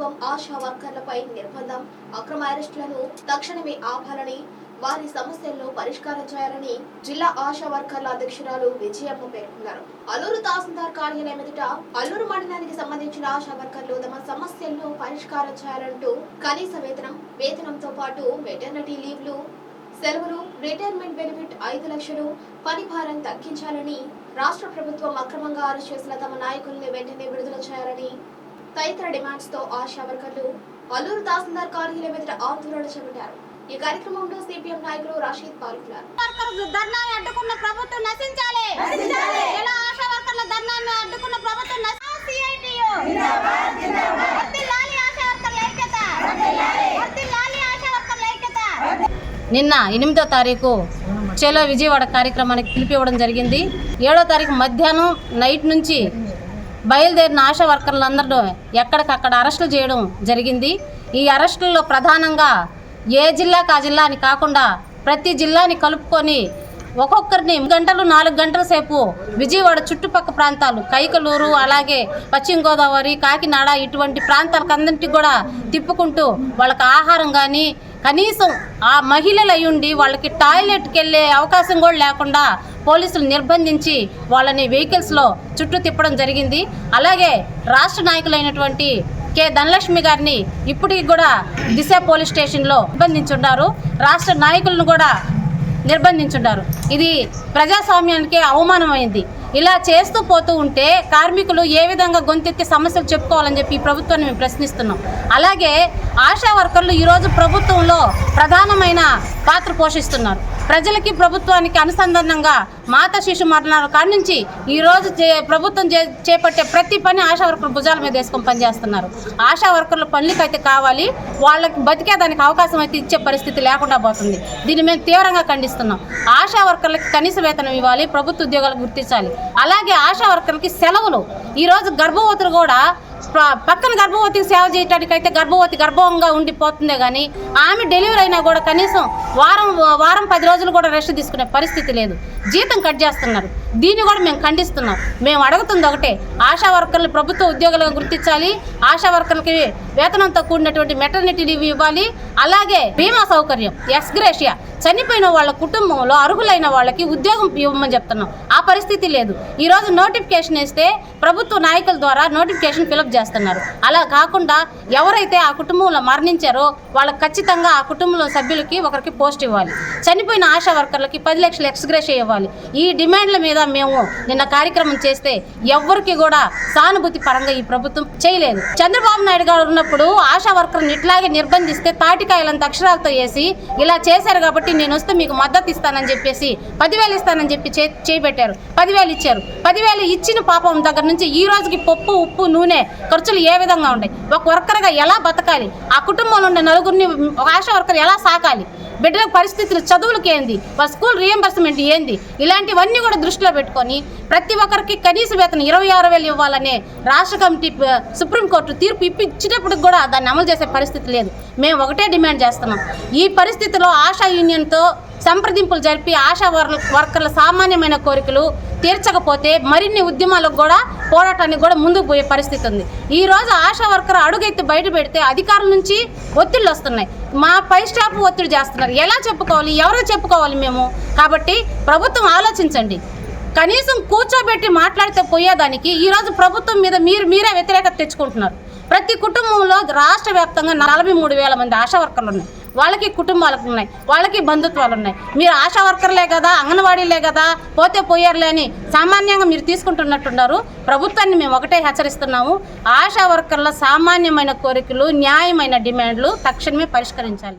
ప్రభుత్వం ఆశా వర్కర్లపై నిర్బంధం అక్రమ అరెస్టులను తక్షణమే ఆపాలని వారి సమస్యల్లో పరిష్కారం చేయాలని జిల్లా ఆశా వర్కర్ల అధ్యక్షురాలు విజయమ్మ పేర్కొన్నారు. అల్లూరు తహసీల్దార్ కార్యాలయం ఎదుట అల్లూరు మండలానికి సంబంధించిన ఆశా వర్కర్లు తమ సమస్యల్లో పరిష్కారం చేయాలంటూ కనీస వేతనం వేతనంతో పాటు మెటర్నిటీ లీవ్లు సెలవులు రిటైర్మెంట్ బెనిఫిట్ ఐదు లక్షలు పని భారం తగ్గించాలని రాష్ట్ర ప్రభుత్వం అక్రమంగా అరెస్ట్ చేసిన తమ నాయకుల్ని వెంటనే విడుదల చేయాలని తదితర డిమాండ్స్తో ఆశా వర్కర్లు అల్లూరు తహసీల్దార్ కార్యాలయం ఎదుట ఆందోళన చేపట్టారు ఈ కార్యక్రమంలో సిపిఎం నాయకులు రషీద్ పాల్గొన్నారు. వర్కర్లు అడ్డుకున్న ప్రభుత్వం నశించాలి. ఇలా ఆశా వర్కర్ల ధర్నాన్ని అడ్డుకున్న ప్రభుత్వం. నిన్న ఎనిమిదో తారీఖు చేలో విజయవాడ కార్యక్రమానికి పిలిపివ్వడం జరిగింది. ఏడో తారీఖు మధ్యాహ్నం నైట్ నుంచి బయలుదేరిన ఆశా వర్కర్లందరూ ఎక్కడికక్కడ అరెస్టులు చేయడం జరిగింది. ఈ అరెస్టుల్లో ప్రధానంగా ఏ జిల్లాకు ఆ జిల్లా అని కాకుండా ప్రతి జిల్లాని కలుపుకొని ఒక్కొక్కరిని గంటలు నాలుగు గంటల సేపు విజయవాడ చుట్టుపక్క ప్రాంతాలు కైకలూరు అలాగే పశ్చిమ గోదావరి కాకినాడ ఇటువంటి ప్రాంతాలకందరికీ కూడా తిప్పుకుంటూ వాళ్ళకి ఆహారం కానీ కనీసం ఆ మహిళలు అయ్యుండి వాళ్ళకి టాయిలెట్కి వెళ్ళే అవకాశం కూడా లేకుండా పోలీసులు నిర్బంధించి వాళ్ళని వెహికల్స్లో చుట్టూ తిప్పడం జరిగింది. అలాగే రాష్ట్ర నాయకులైనటువంటి కె ధనలక్ష్మి గారిని ఇప్పటికి కూడా దిశ పోలీస్ స్టేషన్లో నిర్బంధించున్నారు రాష్ట్ర నాయకులను కూడా నిర్బంధించున్నారు ఇది ప్రజాస్వామ్యానికి అవమానమైంది. ఇలా చేస్తూ పోతూ ఉంటే కార్మికులు ఏ విధంగా గొంతెత్తి సమస్యలు చెప్పుకోవాలని చెప్పి ఈ ప్రభుత్వాన్ని మేము ప్రశ్నిస్తున్నాం. అలాగే ఆశా వర్కర్లు ఈరోజు ప్రభుత్వంలో ప్రధానమైన పాత్ర పోషిస్తున్నారు. ప్రజలకి ప్రభుత్వానికి అనుసంధానంగా మాత శిశు మరణాల కాడి నుంచి ఈరోజు చే- ప్రభుత్వం చే- చేపట్టే ప్రతి పని ఆశా వర్కర్ల భుజాల మీద వేసుకొని పనిచేస్తున్నారు. ఆశా వర్కర్ల పనులకి అయితే కావాలి వాళ్ళకి బతికేదానికి అవకాశం అయితే ఇచ్చే పరిస్థితి లేకుండా పోతుంది. దీన్ని మేము తీవ్రంగా ఖండిస్తున్నాం. ఆశా వర్కర్లకి కనీస వేతనం ఇవ్వాలి ప్రభుత్వ ఉద్యోగాలు గుర్తించాలి. అలాగే ఆశా వర్కర్లకి సెలవులు. ఈరోజు గర్భవతులు కూడా పక్కన గర్భవతికి సేవ చేయటానికైతే గర్భవతి గర్భంగా ఉండిపోతుందే కానీ ఆమె డెలివరీ అయినా కూడా కనీసం వారం వారం పది రోజులు కూడా రెస్ట్ తీసుకునే పరిస్థితి లేదు. జీతం కట్ చేస్తున్నారు. దీన్ని కూడా మేము ఖండిస్తున్నాం. మేము అడుగుతుంది ఒకటే ఆశా వర్కర్లు ప్రభుత్వ ఉద్యోగులుగా గుర్తించాలి. ఆశా వర్కర్లకి వేతనంతో కూడినటువంటి మెటర్నిటీ లీవ్ ఇవ్వాలి. అలాగే బీమా సౌకర్యం ఎస్గ్రేషియా చనిపోయిన వాళ్ళ కుటుంబంలో అర్హులైన వాళ్ళకి ఉద్యోగం ఇవ్వమని చెప్తున్నాం. ఆ పరిస్థితి లేదు. ఈరోజు నోటిఫికేషన్ ఇస్తే ప్రభుత్వ నాయకుల ద్వారా నోటిఫికేషన్ ఫిలప్ చేస్తున్నారు. అలా కాకుండా ఎవరైతే ఆ కుటుంబంలో మరణించారో వాళ్ళకి ఖచ్చితంగా ఆ కుటుంబంలో సభ్యులకి ఒకరికి పోస్ట్ ఇవ్వాలి. చనిపోయిన ఆశా వర్కర్లకి పది లక్షలు ఎక్స్గ్రేషియా ఇవ్వాలి. ఈ డిమాండ్ల మీద మేము నిన్న కార్యక్రమం చేస్తే ఎవ్వరికి కూడా సానుభూతి పరంగా ఈ ప్రభుత్వం చేయలేదు. చంద్రబాబు నాయుడు గారు ఉన్నప్పుడు ఆశా వర్కర్ని ఇట్లాగే నిర్బంధిస్తే తాటికాయలంత అక్షరాలతో వేసి ఇలా చేశారు కాబట్టి నేను వస్తే మీకు మద్దతు ఇస్తానని చెప్పేసి పదివేలు ఇస్తానని చెప్పి చే చేపెట్టారు. పదివేలు ఇచ్చారు. పదివేలు ఇచ్చిన పాపం దగ్గర నుంచి ఈ రోజుకి పప్పు ఉప్పు నూనె ఖర్చులు ఏ విధంగా ఉన్నాయి? ఒక వర్కర్గా ఎలా బతకాలి? ఆ కుటుంబంలో ఉండే నలుగురిని ఒక ఆశా వర్కర్ ఎలా సాకాలి బిడ్డల పరిస్థితులు చదువులకి ఏంది? వాళ్ళ స్కూల్ రియంబర్స్మెంట్ ఏంది? ఇలాంటివన్నీ కూడా దృష్టిలో పెట్టుకొని ప్రతి ఒక్కరికి కనీస వేతనం ఇరవై ఆరు వేలు ఇవ్వాలనే రాష్ట్ర కమిటీ సుప్రీంకోర్టు తీర్పు ఇప్పించినప్పుడు కూడా దాన్ని అమలు చేసే పరిస్థితి లేదు. మేము ఒకటే డిమాండ్ చేస్తున్నాం. ఈ పరిస్థితిలో ఆశా యూనియన్తో సంప్రదింపులు జరిపి ఆశా వర్ వర్కర్ల సామాన్యమైన కోరికలు తీర్చకపోతే మరిన్ని ఉద్యమాలకు కూడా పోరాటానికి కూడా ముందుకు పోయే పరిస్థితి ఉంది. ఈ రోజు ఆశా వర్కర్ అడుగెత్తి బయట పెడితే అధికారుల నుంచి ఒత్తిళ్ళు వస్తున్నాయి. మా పై స్టాఫ్ ఒత్తిడి చేస్తున్నారు. ఎలా చెప్పుకోవాలి? ఎవరో చెప్పుకోవాలి మేము? కాబట్టి ప్రభుత్వం ఆలోచించండి. కనీసం కూర్చోబెట్టి మాట్లాడితే పోయేదానికి ఈరోజు ప్రభుత్వం మీద మీరు మీరే వ్యతిరేకత తెచ్చుకుంటున్నారు. ప్రతి కుటుంబంలో రాష్ట్ర వ్యాప్తంగా నలభై మూడు వేల మంది ఆశా వర్కర్లు ఉన్నాయి వాళ్ళకి కుటుంబాలకు ఉన్నాయి వాళ్ళకి బంధుత్వాలు ఉన్నాయి. మీరు ఆశా వర్కర్లే కదా అంగన్వాడీలే కదా పోతే పోయారులే అని సామాన్యంగా మీరు తీసుకుంటున్నట్టున్నారు. ప్రభుత్వాన్ని మేము ఒకటే హెచ్చరిస్తున్నాము. ఆశా వర్కర్ల సామాన్యమైన కోరికలు న్యాయమైన డిమాండ్లు తక్షణమే పరిష్కరించాలి.